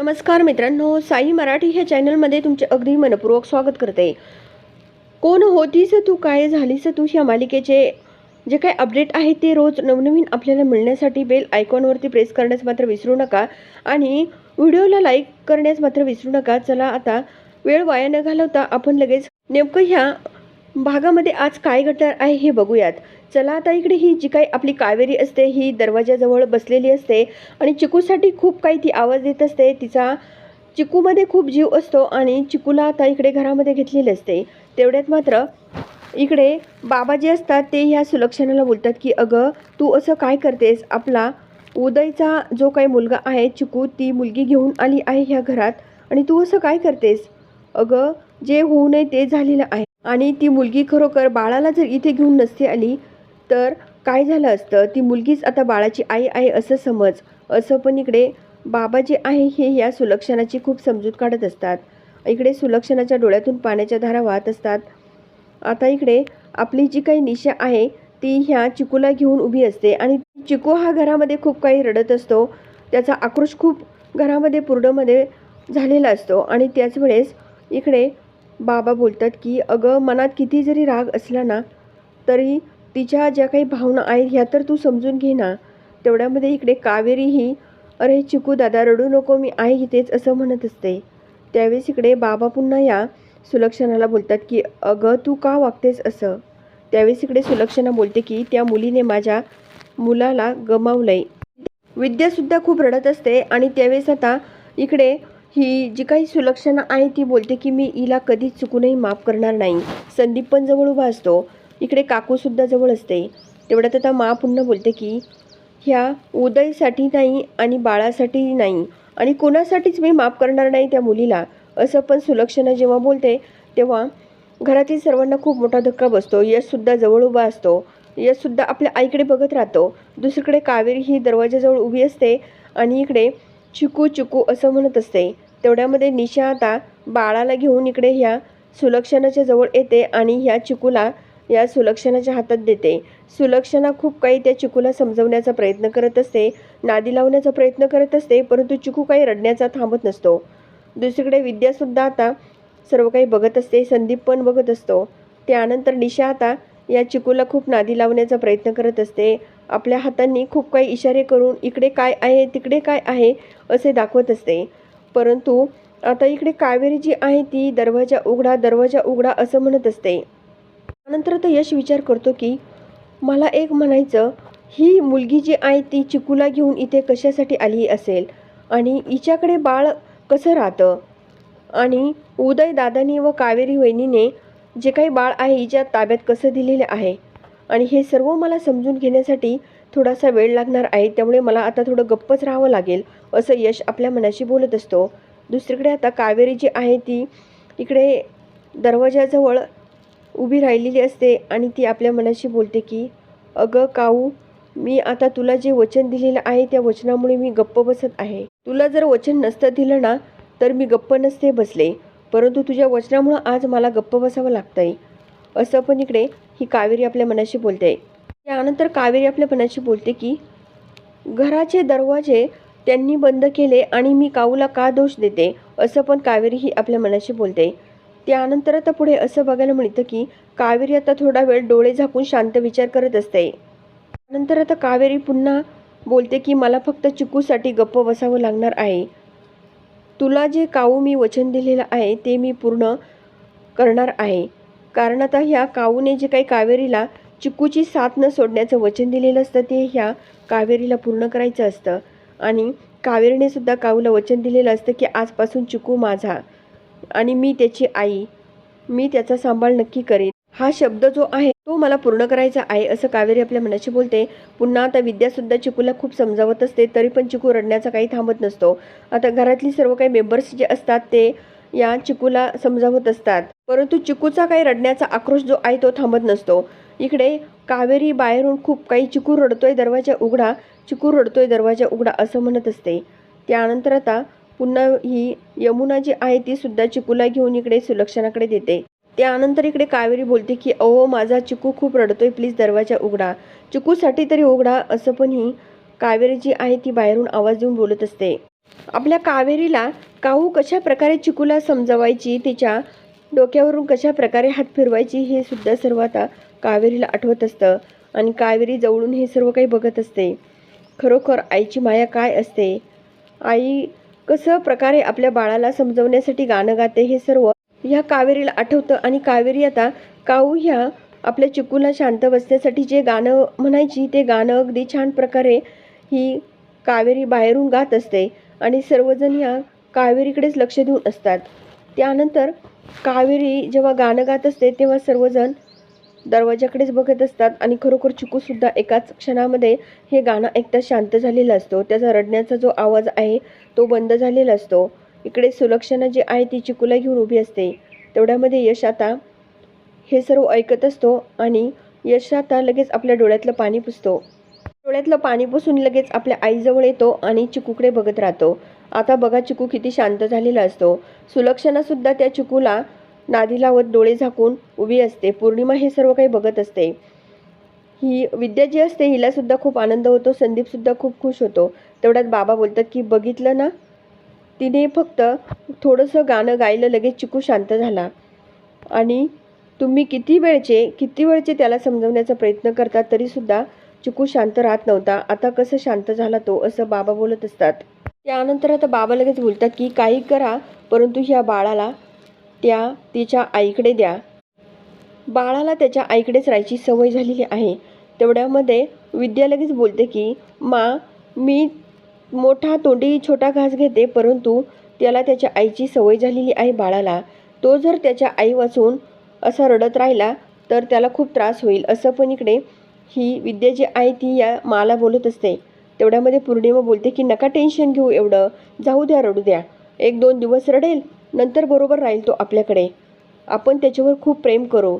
नमस्कार मित्रांनो साई मराठी ह्या चॅनलमध्ये तुमचे अगदी मनपूर्वक स्वागत करते. कोण होतीस तू काय झालीस तू ह्या मालिकेचे? जे काही अपडेट आहे ते रोज नवनवीन आपल्याला मिळण्यासाठी बेल आयकॉनवरती प्रेस करण्यास मात्र विसरू नका आणि व्हिडिओला लाईक करण्यास मात्र विसरू नका. चला आता वेळ वाया न घालवता आपण लगेच नेमकं ह्या भागामध्ये आज काय घडणार आहे हे बघूयात. चला आता इकडे ही जी काही आपली कावेरी असते ही दरवाजाजवळ बसलेली असते आणि चिकूसाठी खूप काही ती आवाज देत असते. तिचा चिकूमध्ये खूप जीव असतो आणि चिकूला आता इकडे घरामध्ये घेतलेले असते. तेवढ्यात मात्र इकडे बाबा जे असतात ते ह्या सुलक्षणाला बोलतात की अगं तू असं काय करतेस? आपला उदयचा जो काही मुलगा आहे चिकू ती मुलगी घेऊन आली आहे ह्या घरात आणि तू असं काय करतेस? अगं जे होऊ नये ते झालेलं आहे आणि ती मुलगी खरोखर बाळाला जर इथे घेऊन नसती आली तर काय झालं असतं? ती मुलगीच आता बाळाची आई आहे असं समज. असं पण इकडे बाबा जे आहे हे या सुलक्षणाची खूप समजूत काढत असतात. इकडे सुलक्षणाच्या डोळ्यातून पाण्याच्या धारा वाहत असतात. आता इकडे आपली जी काही निशा आहे ती ह्या चिकूला घेऊन उभी असते आणि चिकू हा घरामध्ये खूप काही रडत असतो. त्याचा आक्रोश खूप घरामध्ये पूर्णमध्ये झालेला असतो आणि त्याच वेळेस इकडे बाबा बोलतात की अगं मनात किती जरी राग असला ना तरी तिच्या ज्या काही भावना आहेत ह्या तर तू समजून घे ना. तेवढ्यामध्ये इकडे कावेरी ही अरे चिकू दादा रडू नको मी आहे इथेच असं म्हणत असते. त्यावेळेस इकडे बाबा पुन्हा या सुलक्षणाला बोलतात की अगं तू का वागतेस असं? त्यावेळेस इकडे सुलक्षणा बोलते की त्या मुलीने माझ्या मुलाला गमावलंय. विद्यासुद्धा खूप रडत असते आणि त्यावेळेस आता इकडे ही जी काही सुलक्षणा आहे ती बोलते की मी हिला कधीच चुकूनही माफ करणार नाही. संदीप पण जवळ उभा असतो. इकडे काकूसुद्धा जवळ असते. तेवढ्यात आता मा पुन्हा बोलते की ह्या उदयसाठी नाही आणि बाळासाठी नाही आणि कोणासाठीच मी माफ करणार नाही त्या मुलीला असं पण सुलक्षणा जेव्हा बोलते तेव्हा घरातील सर्वांना खूप मोठा धक्का बसतो. यशसुद्धा जवळ उभा असतो. यशसुद्धा आपल्या आईकडे बघत राहतो. दुसरीकडे कावेरी ही दरवाजाजवळ उभी असते आणि इकडे चिकू चिकू असं म्हणत असते. तेवढ्यामध्ये निशा आता बाळाला घेऊन इकडे ह्या सुलक्षणाच्या जवळ येते आणि ह्या चिकूला या सुलक्षणाच्या हातात देते. सुलक्षणा खूप काही त्या चिकूला समजवण्याचा प्रयत्न करत असते नादी लावण्याचा प्रयत्न करत असते परंतु चिकू काही रडण्याचा थांबत नसतो. दुसरीकडे विद्यासुद्धा आता सर्व काही बघत असते संदीप पण बघत असतो. त्यानंतर निशा आता या चिकूला खूप नादी लावण्याचा प्रयत्न करत असते. आपल्या हातांनी खूप काही इशारे करून इकडे काय आहे तिकडे काय आहे असे दाखवत असते. परंतु आता इकडे कावेरी जी आहे ती दरवाजा उघडा दरवाजा उघडा असं म्हणत असते. नंतर तर यश विचार करतो की मला एक म्हणायचं ही मुलगी जी आहे ती चिकूला घेऊन इथे कशासाठी आली असेल? आणि हिच्याकडे बाळ कसं राहतं? आणि उदय दादानी व कावेरी वहिनीने जे काही बाळ आहे हिच्या ताब्यात कसं दिलेलं आहे? आणि हे सर्व मला समजून घेण्यासाठी थोडासा वेळ लागणार आहे त्यामुळे मला आता थोडं गप्पच राहावं लागेल असं यश आपल्या मनाशी बोलत असतो. दुसरीकडे आता कावेरी जी आहे ती इकडे दरवाजाजवळ उभी राहिलेली असते आणि ती आपल्या मनाशी बोलते की अगं काऊ मी आता तुला जे वचन दिलेलं आहे त्या वचनामुळे मी गप्प बसत आहे. तुला जर वचन नसतं दिलं ना तर मी गप्प नसते बसले. परंतु तुझ्या वचनामुळं आज मला गप्प बसावं लागतंय. असं पण इकडे ही कावेरी आपल्या मनाशी बोलते. त्यानंतर कावेरी आपल्या मनाशी बोलते की घराचे दरवाजे त्यांनी बंद केले आणि मी काऊला का दोष देते? असं पण कावेरी ही आपल्या मनाशी बोलते. त्यानंतर आता पुढे असं बघायला मिळतं की कावेरी आता थोडा वेळ डोळे झाकून शांत विचार करत असते. नंतर आता कावेरी पुन्हा बोलते की मला फक्त चिकूसाठी गप्प बसावं लागणार आहे. तुला जे काऊ मी वचन दिलेलं आहे ते मी पूर्ण करणार आहे. कारण आता ह्या काऊने जे काही कावेरीला चिकूची साथ न सोडण्याचं वचन दिलेलं असतं ते ह्या कावेरीला पूर्ण करायचं असतं. आणि कावेरीने सुद्धा काऊला वचन दिलेलं असतं की आजपासून चिकू माझा. आणि मी त्याची आई मी त्याचा सांभाळ नक्की करेन. हा शब्द जो आहे तो मला पूर्ण करायचा आहे असं कावेरी आपल्या मनाशी बोलते. पुन्हा आता विद्यासुद्धा चिकूला खूप समजावत असते तरी पण चिकू रडण्याचा काही थांबत नसतो. आता घरातली सर्व काही मेंबर्स जे असतात ते या चिकूला समजावत असतात. परंतु चिकूचा काही रडण्याचा आक्रोश जो आहे तो थांबत नसतो. इकडे कावेरी बाहेरून खूप काही चिकू रडतोय दरवाजा उघडा चिकू रडतोय दरवाजा उघडा असं म्हणत असते. त्यानंतर आता पुन्हा ही यमुना जी आहे ती सुद्धा चिकूला घेऊन इकडे सुलक्षणाकडे देते. त्यानंतर इकडे कावेरी बोलते की अहो माझा चिकू खूप रडतोय प्लीज दरवाजा उघडा. चिकूसाठी तरी उघडा असं पण ही कावेरी जी आहे ती बाहेरून आवाज देऊन बोलत असते. आपल्या कावेरीला काहू कशा प्रकारे चिकूला समजवायची तिच्या डोक्यावरून कशा प्रकारे हात फिरवायची हे सुद्धा सर्व आता कावेरीला आठवत असतं. आणि कावेरी जवळून हे सर्व काही बघत असते. खरोखर आईची माया काय असते? आई कसं प्रकारे आपल्या बाळाला समजवण्यासाठी गाणं गाते हे सर्व ह्या कावेरीला आठवतं. आणि कावेरी आता काऊ ह्या आपल्या चिकूला शांत बसण्यासाठी जे गाणं म्हणायची ते गाणं अगदी छान प्रकारे ही कावेरी बाहेरून गात असते. आणि सर्वजण ह्या कावेरीकडेच लक्ष देऊन असतात. त्यानंतर कावेरी जेव्हा गाणं गात असते तेव्हा सर्वजण दरवाजाकडेच बघत असतात आणि खरोखर चिकूसुद्धा एकाच क्षणामध्ये हे गाणं ऐकता शांत झालेला असतो. त्याचा रडण्याचा जो आवाज आहे तो बंद झालेला असतो. इकडे सुलक्षणा जी आहे ती चिकूला घेऊन उभी असते. तेवढ्यामध्ये यश आता हे सर्व ऐकत असतो आणि यश आता लगेच आपल्या डोळ्यातलं पाणी पुसतो. डोळ्यातलं पाणी पुसून लगेच आपल्या आईजवळ येतो आणि चिकूकडे बघत राहतो. आता बघा चिकू किती शांत झालेला असतो. सुलक्षणासुद्धा त्या चिकूला नादी लावत डोळे झाकून उभी असते. पौर्णिमा हे सर्व काही बघत असते. ही विद्या जी असते हिलासुद्धा खूप आनंद होतो. संदीपसुद्धा खूप खुश होतो. तेवढ्यात बाबा बोलतात की बघितलं ना? तिने फक्त थोडंसं गाणं गायलं लगेच चिकू शांत झाला. आणि तुम्ही किती वेळचे किती वेळचे त्याला समजवण्याचा प्रयत्न करता तरीसुद्धा चिकू शांत राहत नव्हता. आता कसं शांत झाला तो असं बाबा बोलत असतात. त्यानंतर आता बाबा लगेच बोलतात की काही करा परंतु ह्या बाळाला त्या तिच्या आईकडे द्या. बाळाला त्याच्या आईकडेच राहायची सवय झालेली आहे. तेवढ्यामध्ये विद्या लगेच बोलते की मा मी मोठा तोंडी छोटा घास घेते परंतु त्याला त्याच्या आईची सवय झालेली आहे बाळाला. तो जर त्याच्या आई वाचून असा रडत राहिला तर त्याला खूप त्रास होईल. असं पण इकडे ही विद्या जी आहे ती या माला बोलत असते. तेवढ्यामध्ये पौर्णिमा बोलते की नका टेन्शन घेऊ एवढं. जाऊ द्या रडू द्या. एक दोन दिवस रडेल नंतर बरोबर राहील तो आपल्याकडे. आपण त्याच्यावर खूप प्रेम करू.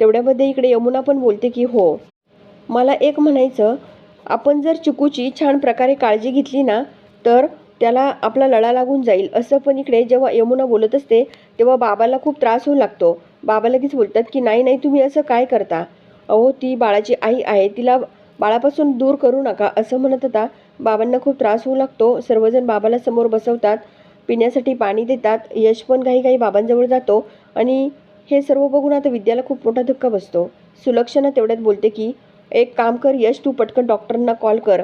तेवढ्यामध्ये इकडे यमुना पण बोलते की हो. मला एक म्हणायचं आपण जर चिकूची छान प्रकारे काळजी घेतली ना तर त्याला आपला लळा लागून जाईल. असं पण इकडे जेव्हा यमुना बोलत असते तेव्हा बाबाला खूप त्रास होऊ लागतो. बाबा लगेच बोलतात की नाही नाही तुम्ही असं काय करता? अहो ती बाळाची आई आहे तिला बाळापासून दूर करू नका. असं म्हणत होता बाबांना खूप त्रास होऊ लागतो. सर्वजण बाबाला समोर बसवतात. पिण्यासाठी पाणी देतात. यश पण काही काही बाबांजवळ जातो आणि हे सर्व बघून आता विद्याला खूप मोठा धक्का बसतो. सुलक्षणा तेवढ्यात बोलते की एक काम कर यश तू पटकन डॉक्टरांना कॉल कर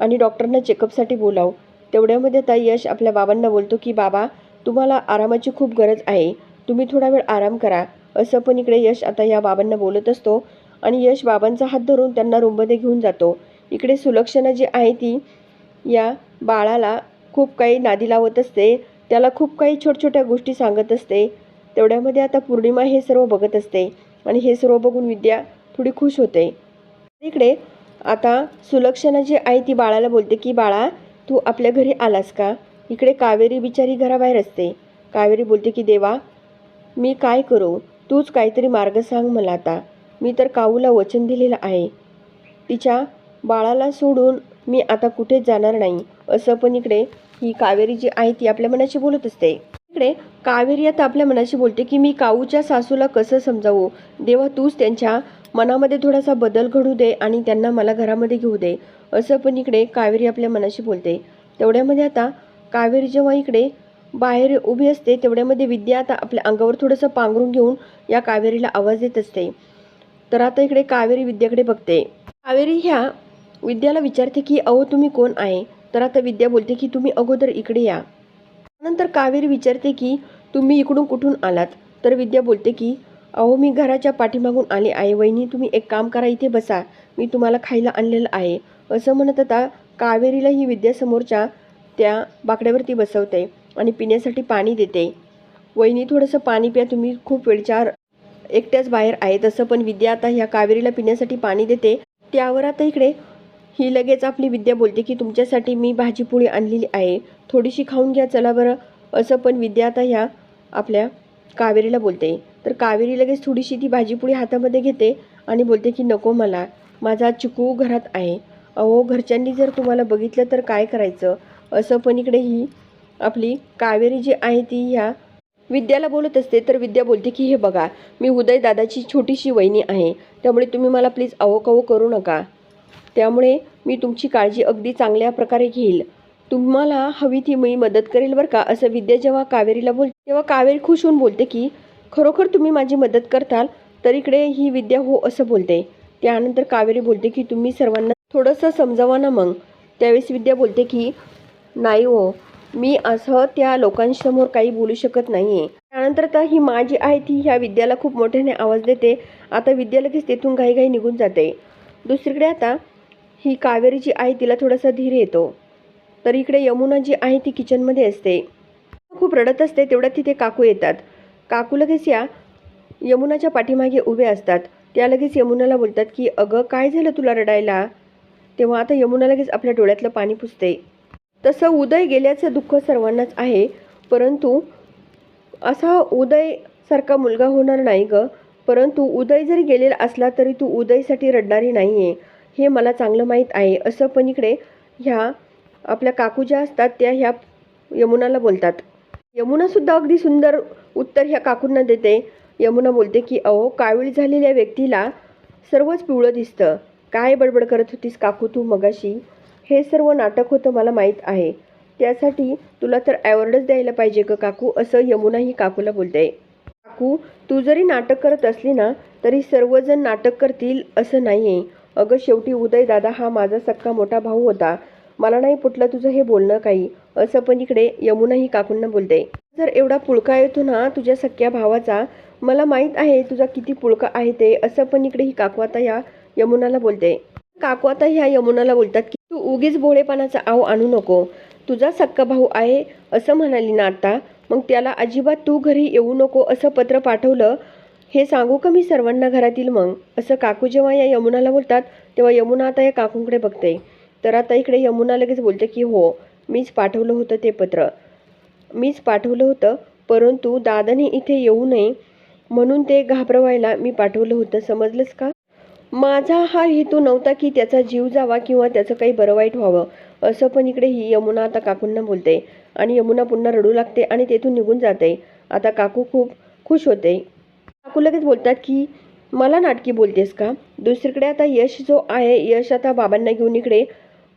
आणि डॉक्टरांना चेकअपसाठी बोलाव. तेवढ्यामध्ये आता यश आपल्या बाबांना बोलतो की बाबा तुम्हाला आरामाची खूप गरज आहे. तुम्ही थोडा वेळ आराम करा. असं पण इकडे यश आता या बाबांना बोलत असतो आणि यश बाबांचा हात धरून त्यांना रूममध्ये घेऊन जातो. इकडे सुलक्षणा जी आहे ती या बाळाला खूप काही नादी लावत असते. त्याला खूप काही छोट्या छोट्या गोष्टी सांगत असते. तेवढ्यामध्ये आता पौर्णिमा हे सर्व बघत असते आणि हे सर्व बघून विद्या थोडी खुश होते. इकडे आता सुलक्षणा जी आहे ती बाळाला बोलते की बाळा तू आपल्या घरी आलास का? इकडे कावेरी बिचारी घराबाहेर असते. कावेरी बोलते की देवा मी काय करू? तूच काहीतरी मार्ग सांग मला आता. मी तर काऊला वचन दिलेलं आहे. तिच्या बाळाला सोडून मी आता कुठेच जाणार नाही. असं पण इकडे ही कावेरी जी आहे ती आपल्या मनाशी बोलत असते. इकडे कावेरी आता आपल्या मनाशी बोलते की मी काऊच्या सासूला कसं समजावू? देवा तूच त्यांच्या मनामध्ये थोडासा बदल घडू दे आणि त्यांना मला घरामध्ये घेऊ दे. असं पण इकडे कावेरी आपल्या मनाशी बोलते. तेवढ्यामध्ये आता कावेरी जेव्हा इकडे बाहेर उभी असते तेवढ्यामध्ये विद्या आता आपल्या अंगावर थोडंसं पांघरून घेऊन या कावेरीला आवाज देत असते. तर आता इकडे कावेरी विद्याकडे बघते. कावेरी ह्या विद्याला विचारते की अहो तुम्ही कोण आहे? तर आता विद्या बोलते की तुम्ही अगोदर इकडे या. नंतर कावेरी विचारते की तुम्ही इकडून कुठून आलात? तर विद्या बोलते की अहो मी घराच्या पाठीमागून आले आहे. वहिनी तुम्ही एक काम करा इथे बसा. मी तुम्हाला खायला आणलेलं आहे. असं म्हणत आता कावेरीला ही विद्यासमोरच्या त्या बाकड्यावरती बसवते आणि पिण्यासाठी पाणी देते. वहिनी थोडंसं पाणी प्या. तुम्ही खूप वेळच्या एकट्याच बाहेर आहे तसं पण विद्या आता ह्या कावेरीला पिण्यासाठी पाणी देते. त्यावर आता इकडे ही लगेच आपली विद्या बोलते की तुमच्यासाठी मी भाजीपोळी आणलेली आहे. थोडीशी खाऊन घ्या चला बरं. असं पण विद्या आता ह्या आपल्या कावेरीला बोलते. तर कावेरी लगेच थोडीशी ती भाजीपोळी हातामध्ये घेते आणि बोलते की नको मला. माझा चिकू घरात आहे. अहो घरच्यांनी जर तुम्हाला बघितलं तर काय करायचं? असं पण इकडे ही आपली कावेरी जी आहे ती ह्या विद्याला बोलत असते. तर विद्या बोलते की हे बघा मी उदय दादाची छोटीशी वहिनी आहे. त्यामुळे तुम्ही मला प्लीज अवोकवो करू नका. त्यामुळे मी तुमची काळजी अगदी चांगल्या प्रकारे घेईल. तुम्हाला हवी ती मी मदत करेल बरं का? असं विद्या जेव्हा कावेरीला बोल तेव्हा कावेरी खुश होऊन बोलते की खरोखर तुम्ही माझी मदत करताल तर इकडे ही विद्या हो असं बोलते. त्यानंतर कावेरी बोलते की तुम्ही सर्वांना थोडंसं समजावा ना मग. त्यावेळेस विद्या बोलते की नाही हो मी असं त्या लोकांसमोर काही बोलू शकत नाही आहे त्यानंतर आता ही माझी आहे ती ह्या विद्याला खूप मोठ्याने आवाज देते. आता विद्या लगेच तेथून घाईघाई निघून जाते. दुसरीकडे आता ही कावेरी जी आहे तिला थोडासा धीर येतो. तर इकडे यमुना जी आहे ती किचनमध्ये असते. खूप रडत असते तेवढ्यात तिथे काकू येतात. काकू लगेच या यमुनाच्या पाठीमागे उभे असतात. त्या लगेच यमुनाला बोलतात की अगं काय झालं तुला रडायला? तेव्हा आता यमुना लगेच आपल्या डोळ्यातलं पाणी पुसते. तसं उदय गेल्याचं दुःख सर्वांनाच आहे परंतु असा उदयसारखा मुलगा होणार नाही ग. परंतु उदय जरी गेलेला असला तरी तू उदयसाठी रडणारी नाही आहे हे मला चांगलं माहीत आहे. असं पण इकडे ह्या आपल्या काकू ज्या असतात त्या ह्या यमुनाला बोलतात. यमुनासुद्धा अगदी सुंदर उत्तर ह्या काकूंना देते. यमुना बोलते की अहो कावीळ झालेल्या व्यक्तीला सर्वच पिवळं दिसतं. काय बडबड करत होतीस काकू तू मगाशी? हे सर्व नाटक होतं मला माहीत आहे. त्यासाठी तुला तर ॲवॉर्डच द्यायला पाहिजे ग काकू असं यमुना ही काकूला बोलते. काकू तू जरी नाटक करत असली ना तरी सर्वजण नाटक करतील असं नाही आहे अगं शेवटी उदय दादा हा माझा सक्का मोठा भाऊ होता. मला नाही पुटलं तुझं हे बोलणं काही. असं पण इकडे यमुनाही काकूंना बोलते. जर एवढा पुळका येतो ना तुझ्या सख्या भावाचा मला माहीत आहे तुझा किती पुळका आहे ते असं पण इकडे ही काकू आता या यमुनाला बोलते. काकू आता ह्या यमुनाला बोलतात की तू उगीच भोळेपणाचा आव आणू नको. तुझा सक्का भाऊ आहे असं म्हणाली ना आता मग त्याला अजिबात तू घरी येऊ नको असं पत्र पाठवलं हे सांगू का मी सर्वांना घरातील मग? असं काकू जेव्हा या यमुनाला बोलतात तेव्हा यमुना आता या काकूंकडे बघते. तर आता इकडे यमुना लगेच बोलते की हो मीच पाठवलं होतं ते पत्र. मीच पाठवलं होतं? परंतु दादाने इथे येऊ नये म्हणून ते घाबरवायला मी पाठवलं होतं. समजलंच का? माझा हा हेतू नव्हता की त्याचा जीव जावा किंवा त्याचं काही बरं वाईट व्हावं. असं पण इकडे ही यमुना आता काकूंना बोलते. आणि यमुना पुन्हा रडू लागते आणि तेथून निघून जाते. आता काकू खूप खुश होते. काकू लगेच बोलतात की मला नाटकी बोलतेस का? दुसरीकडे आता यश जो आहे यश आता बाबांना घेऊन इकडे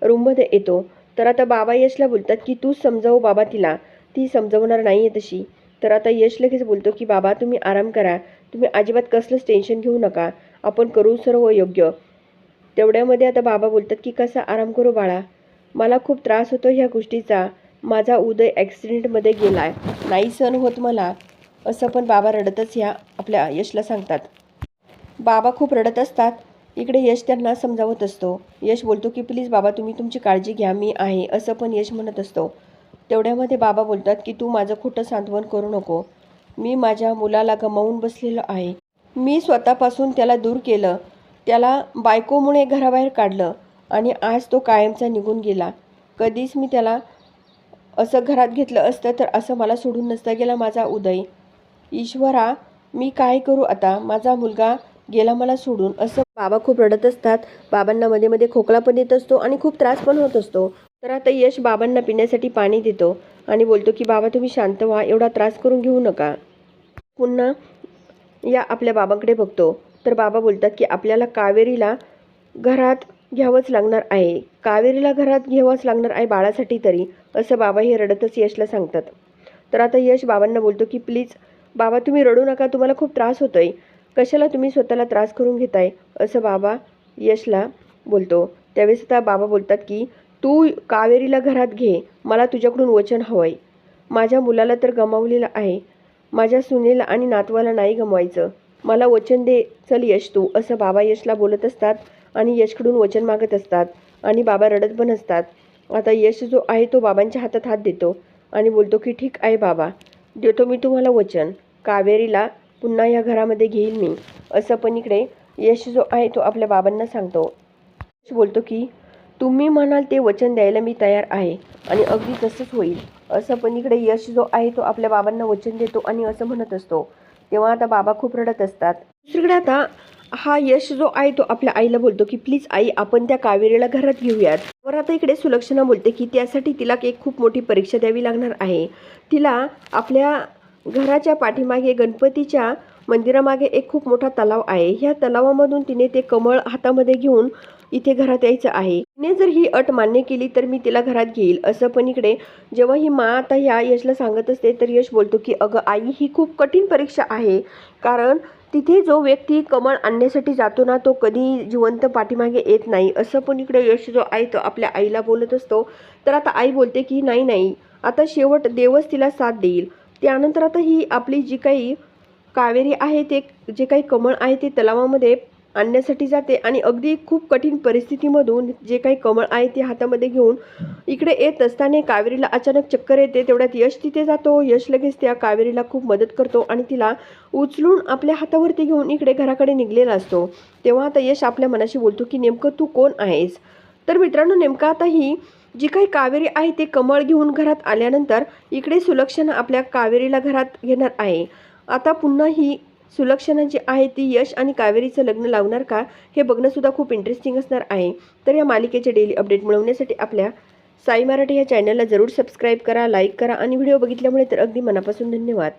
रूममध्ये येतो. तर आता बाबा यशला बोलतात की तू समजावू बाबा तिला. ती समजवणार नाही आहे तशी. तर आता यश लगेच बोलतो की बाबा तुम्ही आराम करा. तुम्ही अजिबात कसलंच टेन्शन घेऊ नका. आपण करू सर्व योग्य. तेवढ्यामध्ये आता बाबा बोलतात की कसा आराम करू बाळा? मला खूप त्रास होतो ह्या गोष्टीचा. माझा उदय ॲक्सिडेंटमध्ये गेला आहे नाही सण होत मला. असं पण बाबा रडतच ह्या आपल्या यशला सांगतात. बाबा खूप रडत असतात. इकडे यश त्यांना समजावत असतो. यश बोलतो की प्लीज बाबा तुम्ही तुमची काळजी घ्या मी आहे असं पण यश म्हणत असतो. तेवढ्यामध्ये बाबा बोलतात की तू माझं खोटं सांत्वन करू नको. मी माझ्या मुलाला गमावून बसलेलो आहे. मी स्वतःपासून त्याला दूर केलं. त्याला बायकोमुळे घराबाहेर काढलं आणि आज तो कायमचा निघून गेला. कधीच मी त्याला असं घरात घेतलं असतं तर असं मला सोडून नसता गेला माझा उदय. ईश्वरा मी काय करू आता? माझा मुलगा गेला मला सोडून. असं बाबा खूप रडत असतात. बाबांना मध्ये मध्ये खोकला पण येत असतो आणि खूप त्रास पण होत असतो. तर आता यश बाबांना पिण्यासाठी पाणी देतो आणि बोलतो की बाबा तुम्ही शांत व्हा. एवढा त्रास करून घेऊ नका. पुन्हा या आपल्या बाबांकडे बघतो. तर बाबा बोलतात की आपल्याला कावेरीला घरात घ्यावंच लागणार आहे. कावेरीला घरात घ्यावंच लागणार आहे बाळासाठी तरी. असं बाबा हे रडतच यशला सांगतात. तर आता यश बाबांना बोलतो की प्लीज बाबा तुम्ही रडू नका तुम्हाला खूप त्रास होतोय. कशाला तुम्ही स्वतःला त्रास करून घेताय? असं बाबा यशला बोलतो. त्यावेळेस आता बाबा बोलतात की तू कावेरीला घरात घे मला तुझ्याकडून वचन हवं आहे माझ्या मुलाला तर गमावलेलं आहे. माझ्या सुनेला आणि नातवाला नाही गमवायचं. मला वचन दे चल यश तू असं बाबा यशला बोलत असतात आणि यशकडून वचन मागत असतात आणि बाबा रडत पण असतात. आता यश जो आहे तो बाबांच्या हातात हात देतो आणि बोलतो की ठीक आहे बाबा देतो मी तुम्हाला वचन. कावेरीला पुन्हा या घरामध्ये घेईल मी. असं पण इकडे यश जो आहे तो आपल्या बाबांना सांगतो. यश बोलतो की तुम्ही म्हणाल ते वचन द्यायला मी तयार आहे आणि अगदी तसंच होईल. असं पण इकडे यश जो आहे तो आपल्या बाबांना वचन देतो आणि असं म्हणत असतो. तेव्हा आता बाबा खूप रडत असतात. दुसरीकडे आता हा यश जो आहे तो आपल्या आईला बोलतो की प्लीज आई आपण त्या कावेरीला घरात घेऊयात. वर आता इकडे सुलक्षणा बोलते की त्यासाठी तिला एक खूप मोठी परीक्षा द्यावी लागणार आहे. तिला आपल्या घराच्या पाठीमागे गणपतीच्या मंदिरामागे एक खूप मोठा तलाव आहे. ह्या तलावामधून तिने ते कमळ हातामध्ये घेऊन इथे घरात यायचं आहे. तिने जर ही अट मान्य केली तर मी तिला घरात घेईल. असं पण इकडे जेव्हा ही मा आता ह्या यशला सांगत असते तर यश बोलतो की अगं आई ही खूप कठीण परीक्षा आहे. कारण तिथे जो व्यक्ती कमळ आणण्यासाठी जातो ना तो कधी जिवंत पाठीमागे येत नाही. असं पण इकडे यश जो आहे तो आपल्या आईला बोलत असतो. तर आता आई बोलते की नाही नाही. आता शेवट देवच तिला साथ देईल. त्यानंतर आता ही आपली जी काही कावेरी आहे ते जे काही कमळ आहे ते तलावामध्ये आणण्यासाठी जाते आणि अगदी खूप कठीण परिस्थितीमधून जे काही कमळ आहे ते हातामध्ये घेऊन इकडे येत असताना कावेरीला अचानक चक्कर येते. तेवढ्यात यश तिथे जातो. यश लगेच त्या कावेरीला खूप मदत करतो आणि तिला उचलून आपल्या हातावरती घेऊन इकडे घराकडे निघलेला असतो. तेव्हा आता यश आपल्या मनाशी बोलतो की नेमकं तू कोण आहेस? तर मित्रांनो नेमकं आता ही जी काही कावेरी आहे ते कमळ घेऊन घरात आल्यानंतर इकडे सुलक्षणा आपल्या कावेरीला घरात घेणार आहे. आता पुन्हा ही सुलक्षणा जी आहे ती यश आणि कावेरीचं लग्न लावणार का हे बघणंसुद्धा खूप इंटरेस्टिंग असणार आहे. तर या मालिकेचे डेली अपडेट मिळवण्यासाठी आपल्या साई मराठी या चॅनलला जरूर सबस्क्राईब करा लाईक करा आणि व्हिडिओ बघितल्यामुळे तर अगदी मनापासून धन्यवाद.